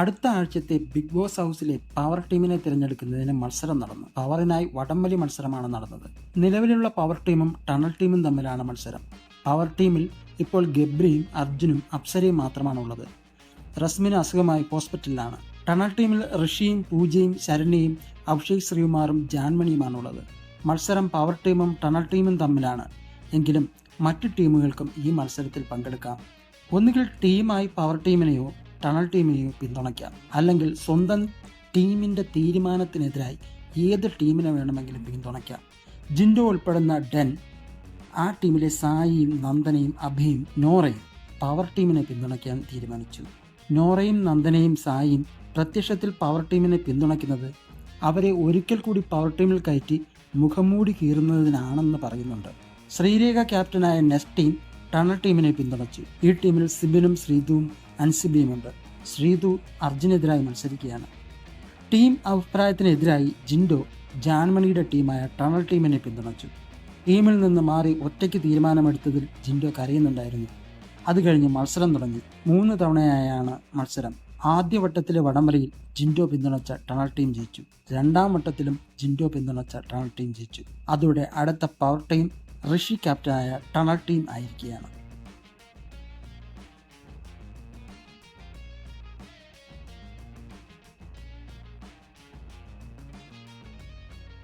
അടുത്ത ആഴ്ചത്തെ big boss ഹൗസിലെ പവർ ടീമിനെ തിരഞ്ഞെടുക്കുന്നതിന് മത്സരം നടന്നു. പവറിനായി വടംവലി മത്സരമാണ് നടന്നത്. നിലവിലുള്ള പവർ ടീമും ടണൽ ടീമും തമ്മിലാണ് മത്സരം. പവർ ടീമിൽ ഇപ്പോൾ ഗബ്രിയും അർജുനും അപ്സരയും മാത്രമാണ് ഉള്ളത്. റസ്മിന് അസുഖമായി ഹോസ്പിറ്റലിലാണ്. ടണൽ ടീമിൽ ഋഷിയും പൂജയും ശരണ്യയും അഭിഷേക് ശ്രീകുമാറും ജാൻമണിയുമാണുള്ളത് മത്സരം പവർ ടീമും ടണൽ ടീമും തമ്മിലാണ്. എങ്കിലും മറ്റു ടീമുകൾക്കും ഈ മത്സരത്തിൽ പങ്കെടുക്കാം. ഒന്നുകിൽ ടീമായി പവർ ടീമിനെയോ ടണൽ ടീമിനെയും പിന്തുണയ്ക്കാം. അല്ലെങ്കിൽ സ്വന്തം ടീമിന്റെ തീരുമാനത്തിനെതിരായി ഏത് ടീമിനെ വേണമെങ്കിലും പിന്തുണയ്ക്കാം. ജിൻഡോ ഉൾപ്പെടുന്ന ഡെൻ ആ ടീമിലെ സായിയും നന്ദനയും അഭിയും നോറയും പവർ ടീമിനെ പിന്തുണയ്ക്കാൻ തീരുമാനിച്ചു. നോറയും നന്ദനയും സായിയും പ്രത്യക്ഷത്തിൽ പവർ ടീമിനെ പിന്തുണയ്ക്കുന്നത് അവരെ ഒരിക്കൽ കൂടി പവർ ടീമിൽ കയറ്റി മുഖംമൂടി കീറുന്നതിനാണെന്ന് പറയുന്നുണ്ട്. ശ്രീരേഖ ക്യാപ്റ്റനായ നെസ്റ്റ് ടീം ടണൽ ടീമിനെ പിന്തുണച്ചു. ഈ ടീമിൽ സിബിനും ശ്രീതുവും അൻസിബിയുമുണ്ട് ശ്രീതു അർജുനെതിരായി മത്സരിക്കുകയാണ്. ടീം അഭിപ്രായത്തിനെതിരായി ജിൻഡോ ജാൻമണിയുടെ ടീമായ ടണൽ ടീമിനെ പിന്തുണച്ചു. ടീമിൽ നിന്ന് മാറി ഒറ്റയ്ക്ക് തീരുമാനമെടുത്തതിൽ ജിൻഡോ കരയുന്നുണ്ടായിരുന്നു. അത് കഴിഞ്ഞ് മത്സരം തുടങ്ങി. മൂന്ന് തവണയായാണ് മത്സരം. ആദ്യ വട്ടത്തിലെ വടംവലിയിൽ ജിൻഡോ പിന്തുണച്ച ടണൽ ടീം ജയിച്ചു. രണ്ടാം വട്ടത്തിലും ജിൻഡോ പിന്തുണച്ച ടണൽ ടീം ജയിച്ചു. അതോടെ അടുത്ത പവർ ടീം ഋഷി ക്യാപ്റ്റനായ ടണൽ ടീം ആയിരിക്കുകയാണ്.